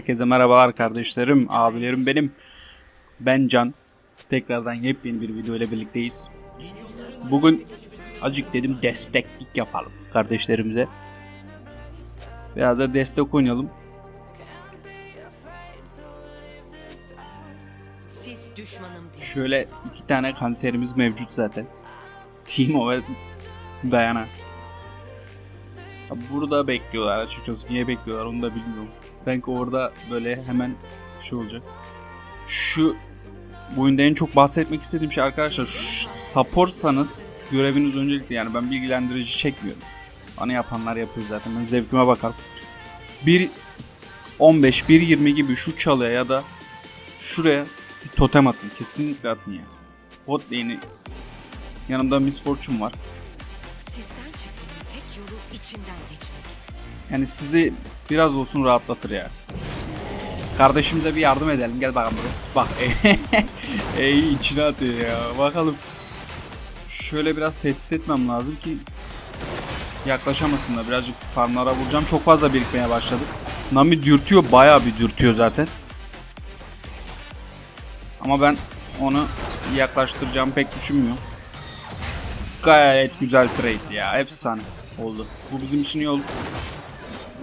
Herkese merhabalar kardeşlerim, abilerim benim. Ben Can. Tekrardan yepyeni bir video ile birlikteyiz. Bugün acık dedim desteklik yapalım kardeşlerimize. Biraz da destek oynayalım. Şöyle iki tane kanserimiz mevcut zaten. Timo ve Dayana. Ya Burada bekliyorlar açıkçası. Niye bekliyorlar onu da bilmiyorum. Sanki orada böyle hemen şey olacak. Şu bu oyunda en çok bahsetmek istediğim şey arkadaşlar supportsanız göreviniz öncelikli yani ben bilgilendirici çekmiyorum. Bana yapanlar yapıyor zaten ben zevkime bakarım. 1 15 1.20 gibi şu çalıya ya da şuraya bir totem atın. Kesinlikle atın ya. Bot lane'i yanımda Miss Fortune var. Sizden çıkmanın tek yolu içinden geçmek. Yani sizi biraz olsun rahatlatır ya. Kardeşimize bir yardım edelim. Gel bakalım buraya. Bak. Ey içine atıyor ya. Bakalım. Şöyle biraz tehdit etmem lazım ki yaklaşamasınlar. Birazcık farmlara vuracağım. Çok fazla birikmeye başladı. Nami dürtüyor. Bayağı bir dürtüyor zaten. Ama ben onu yaklaştıracağım pek düşünmüyorum. Gayet güzel trade ya. Efsane oldu. Bu bizim için iyi oldu.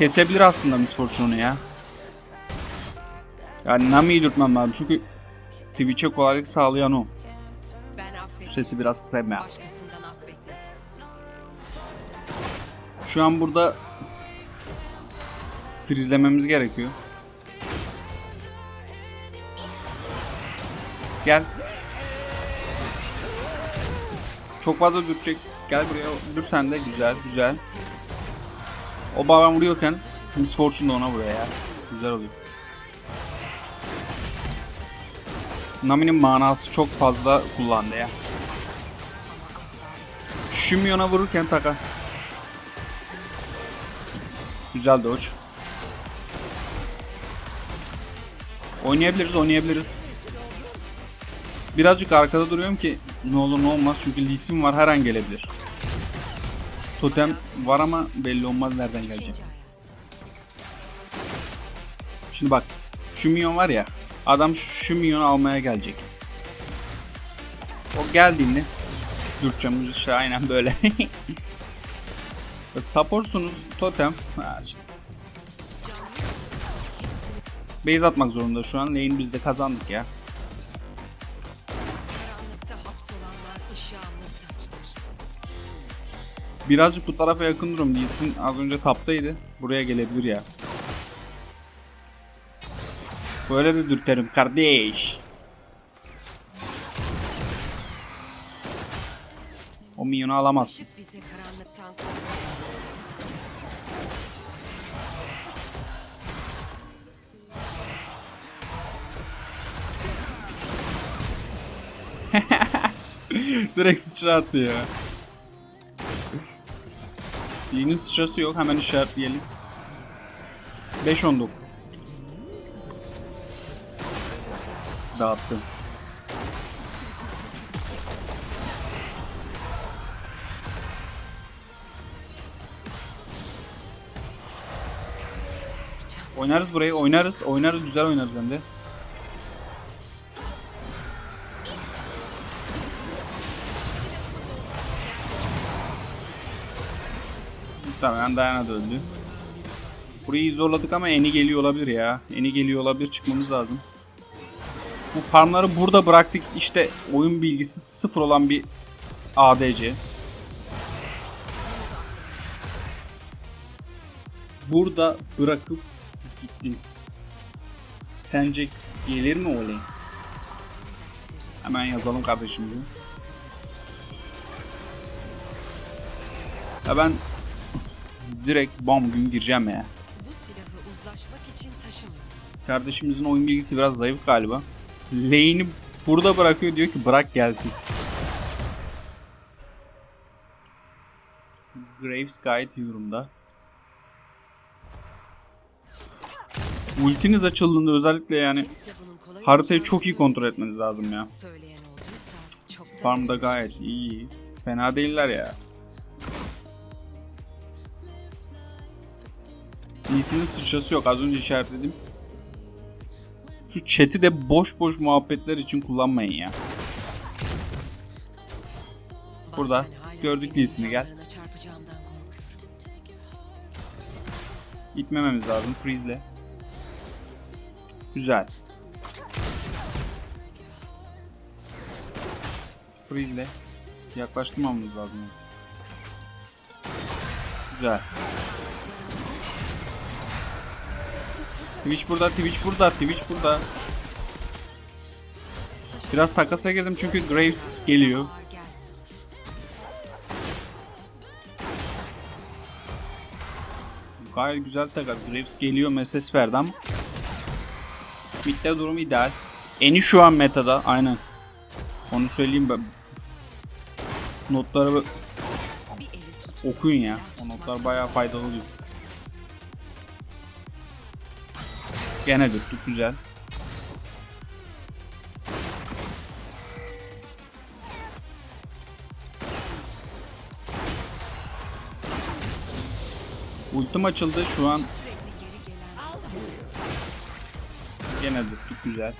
Kesebilir aslında Miss ya. Yani Nami'yi dürtmem lazım çünkü Twitch'e kolaylık sağlayan o. Şu sesi biraz kısayım ya. Şu an burada frizlememiz gerekiyor. Gel. Çok fazla dürtecek. Gel buraya. Dur sen de. Güzel, güzel. O babam vuruyorken Miss Fortune da ona vuruyor ya. Güzel oluyor. Nami'nin manası çok fazla kullandı ya. Shumion'a vururken taka. Güzel dodge. Oynayabiliriz, oynayabiliriz. Birazcık arkada duruyorum ki ne olur ne olmaz çünkü Lee Sin var her an gelebilir. Totem var ama belli olmaz nereden gelecek. Şimdi bak şu minyon var ya adam şu minyonu almaya gelecek. O geldiğinde dürteceğim işte aynen böyle. Supportsunuz totem. Ha işte. Base atmak zorunda şu an. Lane biz de kazandık ya. Birazcık bu tarafa yakın durum. Lee Sin az önce taptaydı. Buraya gelebilir ya. Böyle de dürterim kardeş. O minyonu alamazsın. Direkt sıçra attı ya. Yeni sıçrası yok hemen işaretleyelim. 5-19 Dağıttım. Oynarız burayı, oynarız, oynarız, güzel oynarız hem de. Muhtemelen Diana da öldü. Burayı zorladık ama Eni geliyor olabilir ya. Eni geliyor olabilir çıkmamız lazım. Bu farmları burada bıraktık. İşte oyun bilgisi sıfır olan bir ADC. Burada bırakıp gitti. Sence gelir mi olay? Hemen yazalım kardeşim diyor. Ya ben direkt bam gün gireceğim ya. Bu silahı uzlaşmak için taşımıyorum. Kardeşimizin oyun bilgisi biraz zayıf galiba. Lane'i burada bırakıyor diyor ki bırak gelsin. Graves gayet iyi durumda. Ultiniz açıldığında özellikle yani haritayı çok iyi kontrol etmeniz lazım ya. Farmda gayet iyi. Fena değiller ya. Lee'sinin sıçrası yok. Az önce işaretledim. Şu chat'i de boş boş muhabbetler için kullanmayın ya. Burada. Gördük iyisini, gel. Gitmememiz lazım. Freeze'le. Güzel. Freeze'le. Yaklaştırmamamız lazım. Güzel. Twitch burada, Twitch burada, Twitch burada. Biraz takasa girdim çünkü Graves geliyor. Gayet güzel takas. Graves geliyor mesaj verdi ama. Mid'de durum ideal. Eni şu an metada. Aynen. Onu söyleyeyim ben. Notları okuyun ya. O notlar bayağı faydalı oluyor. Gene dürttük güzel. Ultim açıldı şu an Gene dürttük güzel.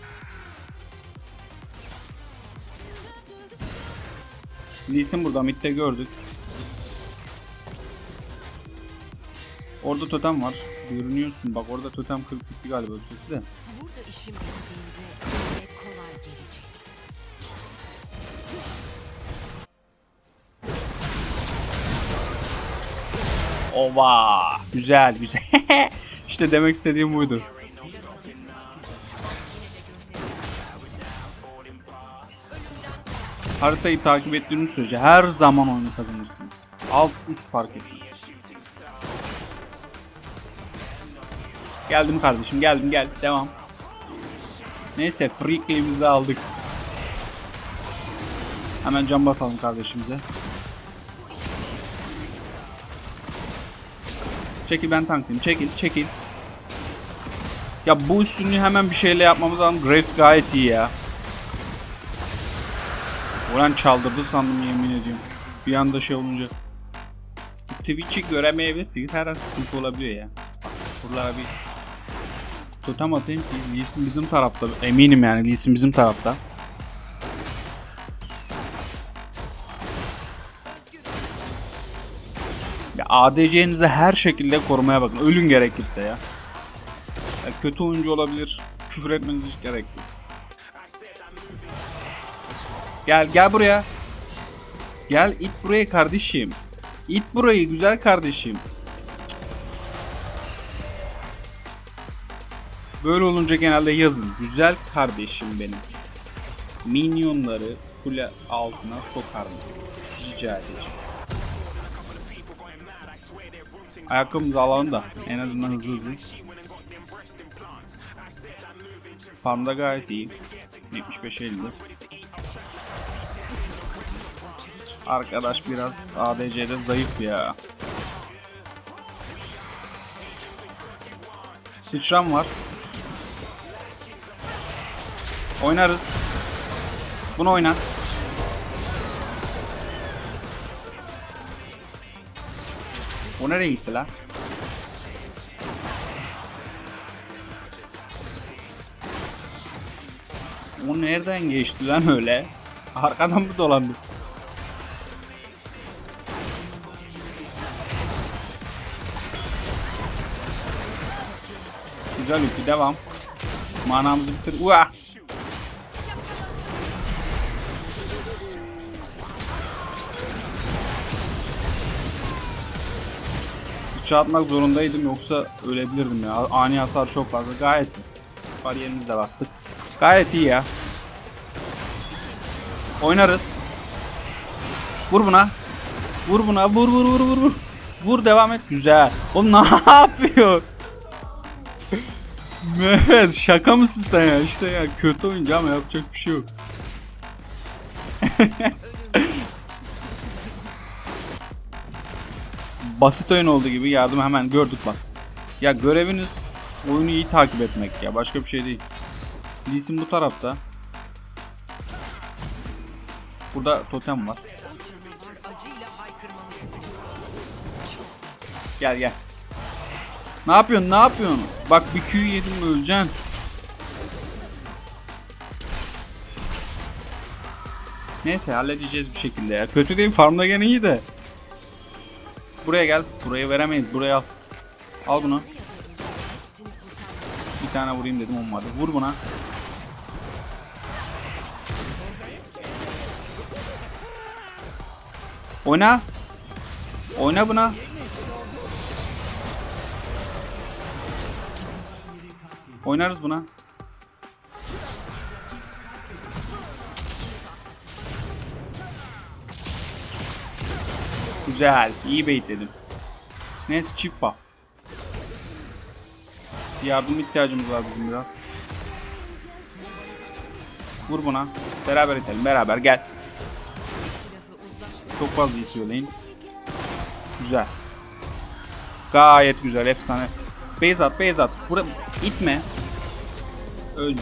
Lee Sin burada midde gördük. Orada totem var. Görünüyorsun bak orada totem kırık bitti galiba ötesi de. Burada işim bittiğinde öyle kolay gelecek. Ova! Güzel güzel. işte demek istediğim buydu. Haritayı takip ettiğiniz sürece her zaman oyunu kazanırsınız. Alt üst fark etmez. Geldim kardeşim geldim gel devam. Neyse free kill'imizi de aldık. Hemen can basalım kardeşimize. Çekil ben tanklayayım. Çekil çekil. Ya bu üstünlüğü hemen bir şeyle yapmamız lazım. Graves gayet iyi ya. Ulan çaldırdı sandım yemin ediyorum. Bir anda şey olunca. Twitch'i göremeyebilirsiniz. Her an sıkıntı olabiliyor ya. Buralara bir totem atayım ki Lee bizim tarafta. Eminim yani Lee bizim tarafta. Ya ADC'nizi her şekilde korumaya bakın. Ölün gerekirse ya. ya kötü oyuncu olabilir. Küfür etmeniz hiç gerek yok. Gel gel buraya. Gel it buraya kardeşim. İt burayı güzel kardeşim. Böyle olunca genelde yazın. Güzel kardeşim benim. Minyonları kule altına sokar mısın? Rica edeceğim. Ayakkabımızı alalım da en azından hızlı hızlı. Farmda gayet iyi. 75 50. Arkadaş biraz ADC'de zayıf ya. Sıçram var. Oynarız. Bunu oyna. O nereye gitti lan? O nereden geçti lan öyle? Arkadan mı dolandı? Güzel ulti devam. Manamızı bitir. Uah! Bıçağı atmak zorundaydım yoksa ölebilirdim ya. Ani hasar çok fazla. Gayet de bastık. Gayet iyi ya. Oynarız. Vur buna. Vur buna. Vur vur vur vur vur. Vur devam et. Güzel. Oğlum ne yapıyor? Mehmet şaka mısın sen ya? İşte ya kötü oyuncu ama yapacak bir şey yok. basit oyun olduğu gibi yardım hemen gördük bak. Ya göreviniz oyunu iyi takip etmek ya başka bir şey değil. Lisin bu tarafta. Burada totem var. Gel gel. Ne yapıyorsun? Ne yapıyorsun? Bak bir Q yedim öleceksin. Neyse halledeceğiz bir şekilde ya. Kötü değil farmda gene iyi de. Buraya gel. Burayı veremeyiz. Buraya al. Al bunu. Bir tane vurayım dedim olmadı. Vur buna. Oyna. Oyna buna. Oynarız buna. Güzel. iyi baitledim. Neyse çift buff. Yardım ihtiyacımız var bizim biraz. Vur buna. Beraber itelim. Beraber gel. Çok fazla itiyor lane. Güzel. Gayet güzel. Efsane. Base at. Base at. Bura itme. Öldü.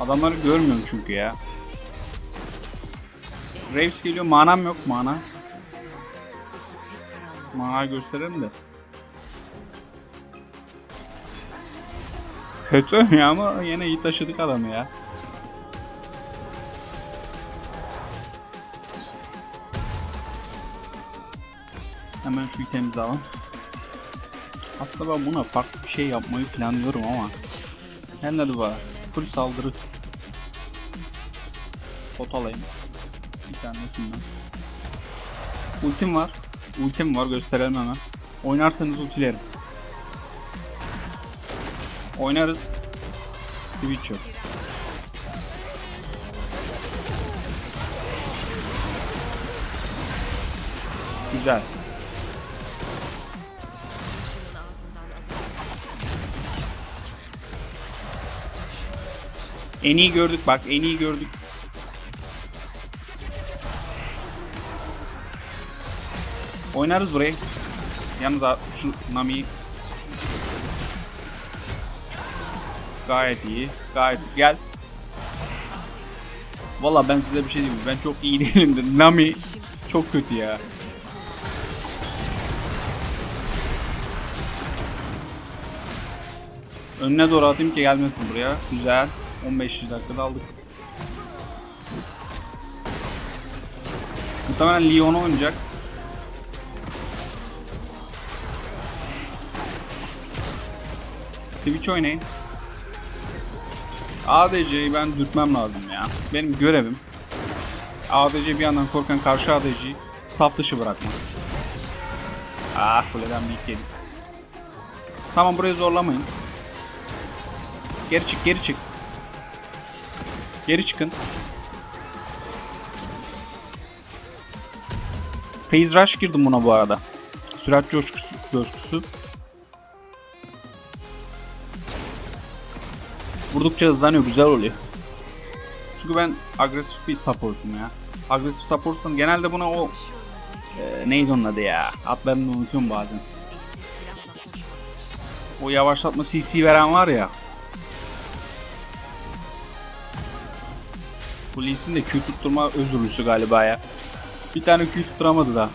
Adamları görmüyorum çünkü ya. Raves geliyor. Manam yok. Mana. Mana gösterelim de. Kötü ya ama yine iyi taşıdık adamı ya. Hemen şu itemizi alalım. Aslında ben buna farklı bir şey yapmayı planlıyorum ama. Henry var. Full saldırı. Pot. Bir tane şundan. Ultim var. Ultim var gösterelim hemen. Oynarsanız ultilerim. Oynarız. Twitch yok. Güzel. En iyi gördük bak en iyi gördük. Oynarız burayı. Yalnız şu Nami'yi Gayet iyi. Gayet gel. Valla ben size bir şey diyeyim. Ben çok iyi değilim de Nami çok kötü ya. Önüne doğru atayım ki gelmesin buraya. Güzel. 15 dakikada aldık. Muhtemelen Leon oynayacak. Twitch oynayın. ADC'yi ben dürtmem lazım ya. Benim görevim. ADC bir yandan korkan karşı ADC'yi saf dışı bırakmak. Ah kuleden bir iki yedik. Tamam burayı zorlamayın. Geri çık geri çık. Geri çıkın. Phase Rush girdim buna bu arada. Sürat coşkusu. coşkusu. Vurdukça hızlanıyor, güzel oluyor. Çünkü ben agresif bir supportum ya. Agresif supportsan genelde buna o e, neydi onun adı ya? Adlarını unutuyorum bazen. O yavaşlatma CC veren var ya. Bu Lee Sin de Q tutturma özürlüsü galiba ya. Bir tane Q tutturamadı da.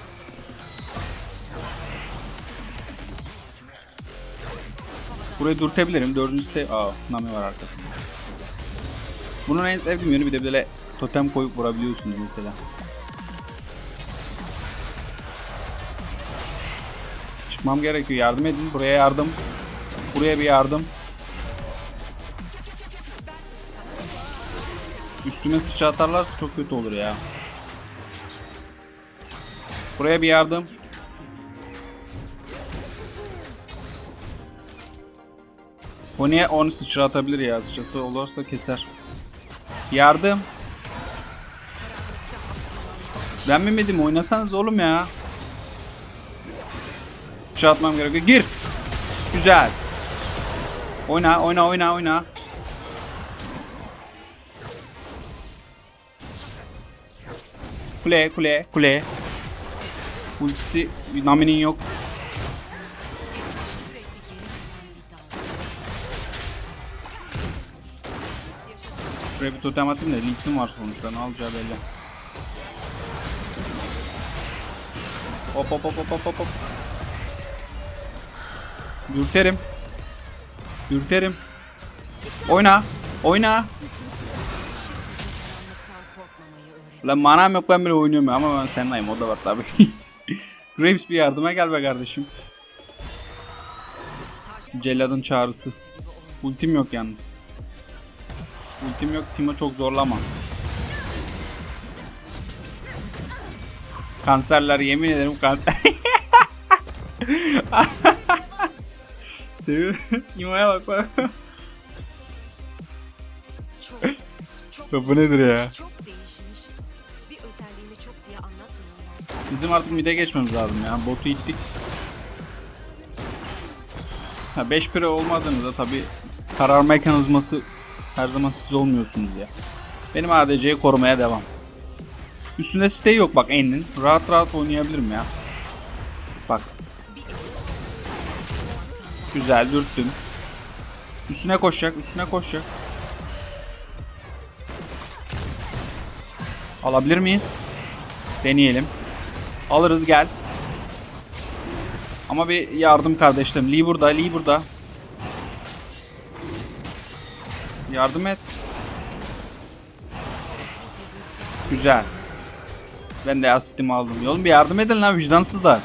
Burayı dürtebilirim. Dördüncü site... Aa Nami var arkasında. Bunun en sevdiğim yönü bir de böyle totem koyup vurabiliyorsunuz mesela. Çıkmam gerekiyor. Yardım edin. Buraya yardım. Buraya bir yardım. Üstüme sıçra atarlarsa çok kötü olur ya. Buraya bir yardım. Pony'e onu sıçra atabilir ya. Sıçrası olursa keser. Yardım. Ben mi dedim oynasanız oğlum ya. Sıçra atmam gerekiyor. Gir. Güzel. Oyna oyna oyna oyna. Kule kule kule. Ultisi Nami'nin yok. Şuraya bir totem atayım da Lee Sin var sonuçta ne alacağı belli. Hop hop hop hop hop hop. Dürterim. Dürterim. Oyna. Oyna. Lan manam yok ben bile oynuyorum ama ben seninleyim o da var tabi. Graves bir yardıma gel be kardeşim. Cellad'ın çağrısı. Ultim yok yalnız. Ultim yok Timo çok zorlama. Kanserler yemin ederim kanser. Seviyorum. Timo'ya bak bak. Bu nedir ya? Bizim artık mid'e geçmemiz lazım ya. Botu ittik. Ha 5 pire olmadığınızda tabi karar mekanizması her zaman siz olmuyorsunuz ya. Benim ADC'yi korumaya devam. Üstünde siteyi yok bak En'in. Rahat rahat oynayabilirim ya. Bak. Güzel dürttüm. Üstüne koşacak, üstüne koşacak. Alabilir miyiz? Deneyelim. Alırız gel. Ama bir yardım kardeşlerim. Lee burada, Lee burada. Yardım et. Güzel. Ben de asistimi aldım. Oğlum bir yardım edin lan vicdansızlar.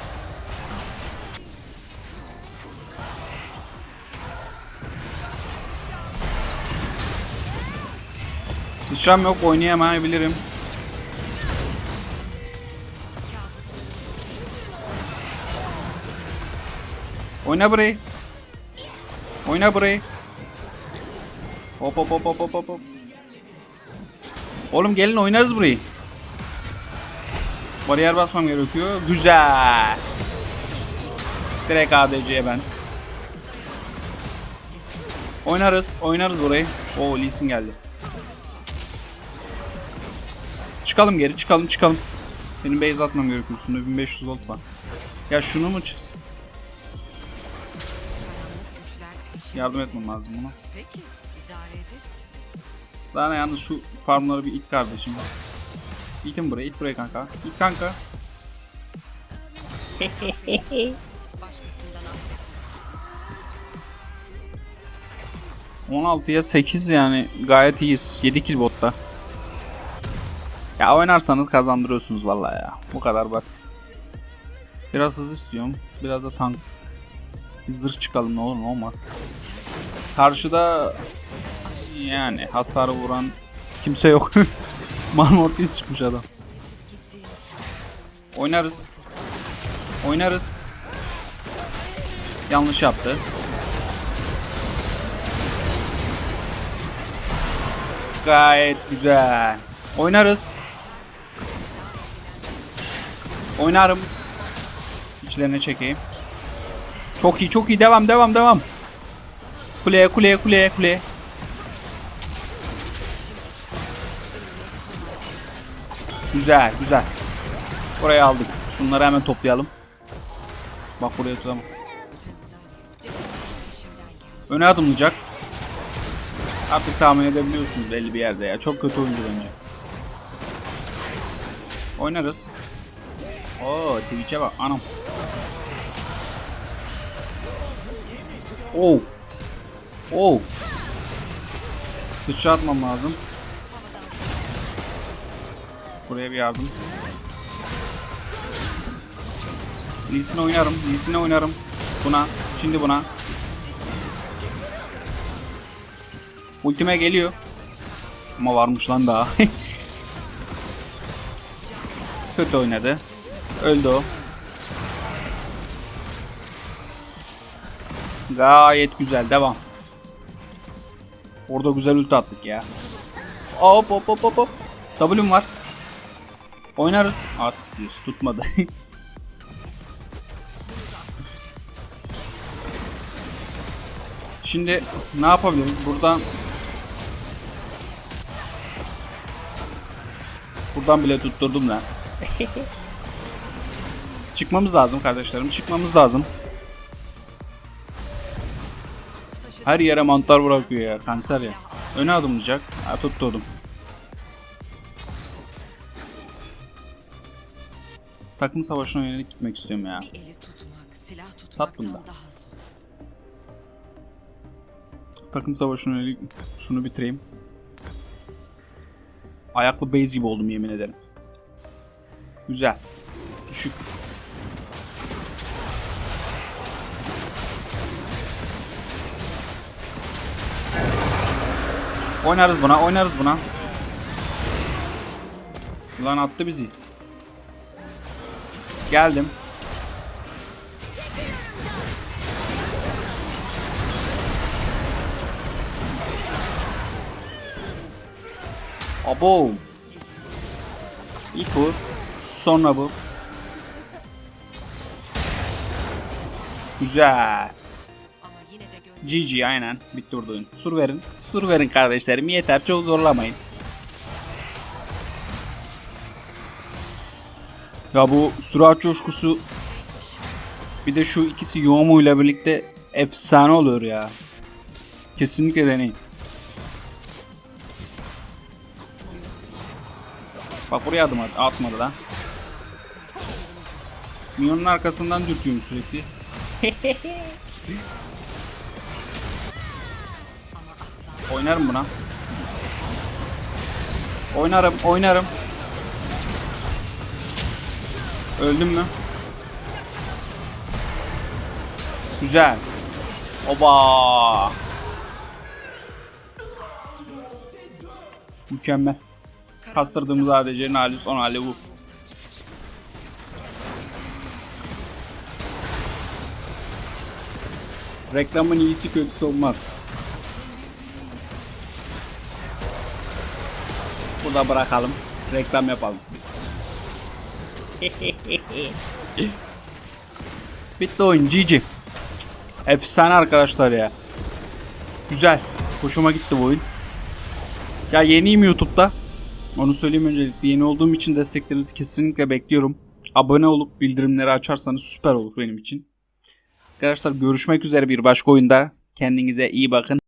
Sıçram yok oynayamayabilirim. Oyna burayı. Oyna burayı. Hop hop hop hop hop hop. Oğlum gelin oynarız burayı. Bariyer basmam gerekiyor. Güzel. Direkt ADC'ye ben. Oynarız. Oynarız burayı. Oo Lee Sin geldi. Çıkalım geri. Çıkalım çıkalım. Benim base atmam gerekiyor. Üstünde 1500 volt var. Ya şunu mu çıksın? Yardım etmem lazım buna. Peki. Daha ne yalnız şu farmları bir it kardeşim. İtin buraya, it buraya kanka. İt kanka. Affet. 16'ya 8 yani gayet iyiyiz. 7 kill botta. Ya oynarsanız kazandırıyorsunuz vallahi ya. Bu kadar basit. Biraz hız istiyorum. Biraz da tank. Bir zırh çıkalım ne olur ne olmaz. Karşıda yani hasarı vuran kimse yok. Malmortis çıkmış adam. Oynarız. Oynarız. Yanlış yaptı. Gayet güzel. Oynarız. Oynarım. İçlerine çekeyim. Çok iyi, çok iyi. Devam, devam, devam. Kuleye, kuleye, kuleye, kuleye. Güzel, güzel. Burayı aldık. Şunları hemen toplayalım. Bak buraya tutamam. Öne adımlayacak. Artık tahmin edebiliyorsunuz belli bir yerde ya. Çok kötü oyuncu bence. Oynarız. Oo Twitch'e bak anam. Oo. Oo. Sıçra lazım. Buraya bir yardım. Lee Sin oynarım. Lee Sin'e oynarım. Buna. Şimdi buna. Ultime geliyor. Ama varmış lan daha. Kötü oynadı. Öldü o. Gayet güzel. Devam. Orada güzel ulti attık ya. Hop hop hop hop hop. W'm var. Oynarız. Aa siktir. Tutmadı. Şimdi ne yapabiliriz? Buradan Buradan bile tutturdum lan. Çıkmamız lazım kardeşlerim. Çıkmamız lazım. Her yere mantar bırakıyor ya. Kanser ya. Öne adımlayacak. Ha tutturdum. Takım savaşına yönelik gitmek istiyorum ya. Tutmak, silah Sat bunu da. takım savaşını öyle- şunu bitireyim. Ayaklı base gibi oldum yemin ederim. Güzel. Düşük. Oynarız buna, oynarız buna. Lan attı bizi. Geldim. Abo. İlk bu. Sonra bu. Güzel. GG aynen. Bitti oyun. Sur verin. Sur verin kardeşlerim. Yeter çok zorlamayın. Ya bu sürat coşkusu bir de şu ikisi Yomu ile birlikte efsane oluyor ya. Kesinlikle deneyin. Bak buraya adım at atmadı lan. Minyonun arkasından dürtüyorum sürekli. Oynarım buna. Oynarım, oynarım. Öldüm mü? Güzel. Oba. Mükemmel. Kastırdığımız ADC'nin hali son hali bu. Reklamın iyisi kötüsü olmaz. Burada bırakalım. Reklam yapalım. Bitti oyun GG. Efsane arkadaşlar ya. Güzel. Hoşuma gitti bu oyun. Ya yeniyim YouTube'da. Onu söyleyeyim öncelikle. Yeni olduğum için desteklerinizi kesinlikle bekliyorum. Abone olup bildirimleri açarsanız süper olur benim için. Arkadaşlar görüşmek üzere bir başka oyunda. Kendinize iyi bakın.